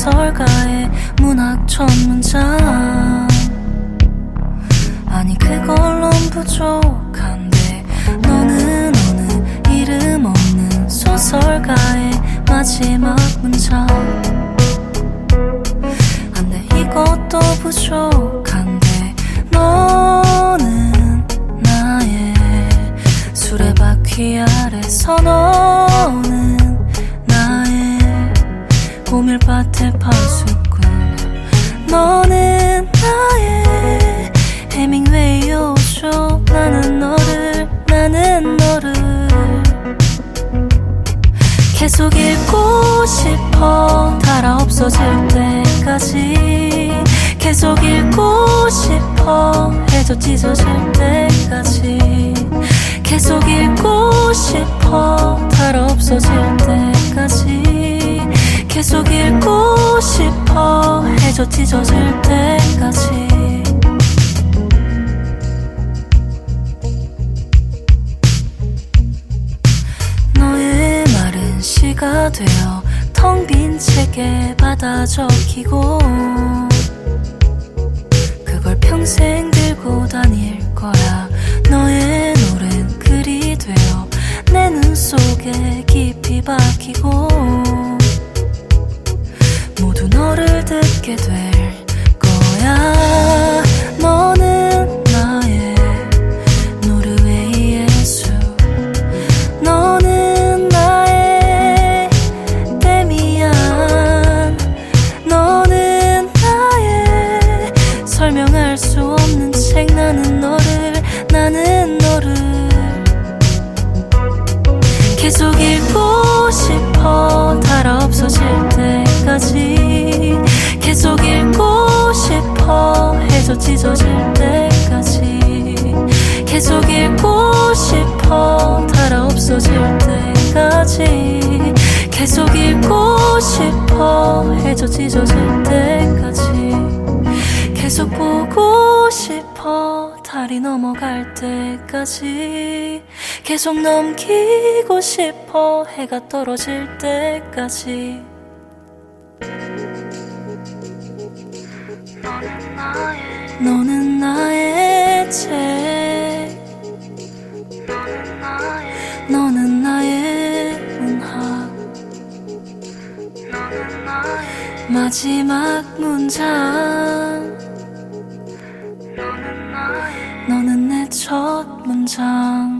소설가의 문학 첫 문장 아니 그걸론 부족한데 너는 어느 이름 없는 소설가의 마지막 너는 나의 해밍웨이 요쇼. 나는 너를 나는 너를 계속 읽고 싶어. 달아 없어질 때까지 계속 읽고 싶어. 해져 찢어질 때까지 계속 읽고 싶어. 달아 없어질 때까지 계속 읽고 싶어 해져 찢어질 때까지. 너의 말은 시가 되어 텅 빈 책에 받아 적히고. 그걸 평생 들고 다닐 거야 듣게 될 거야. 너는 나의 노르웨이 예수. 너는 나의 데미안. 너는 나의 설명할 수 없는 책. 나는 너를 나는 너를 계속 읽고 싶어 해져 찢어질 때까지 계속 읽고 싶어 달아 없어질 때까지 계속 읽고 싶어 해져 찢어질 때까지 계속 보고 싶어 달이 넘어갈 때까지 계속 넘기고 싶어 해가 떨어질 때까지 너는 나의 책. 너는 나의 문학. 마지막 문장. 너는 내 첫 문장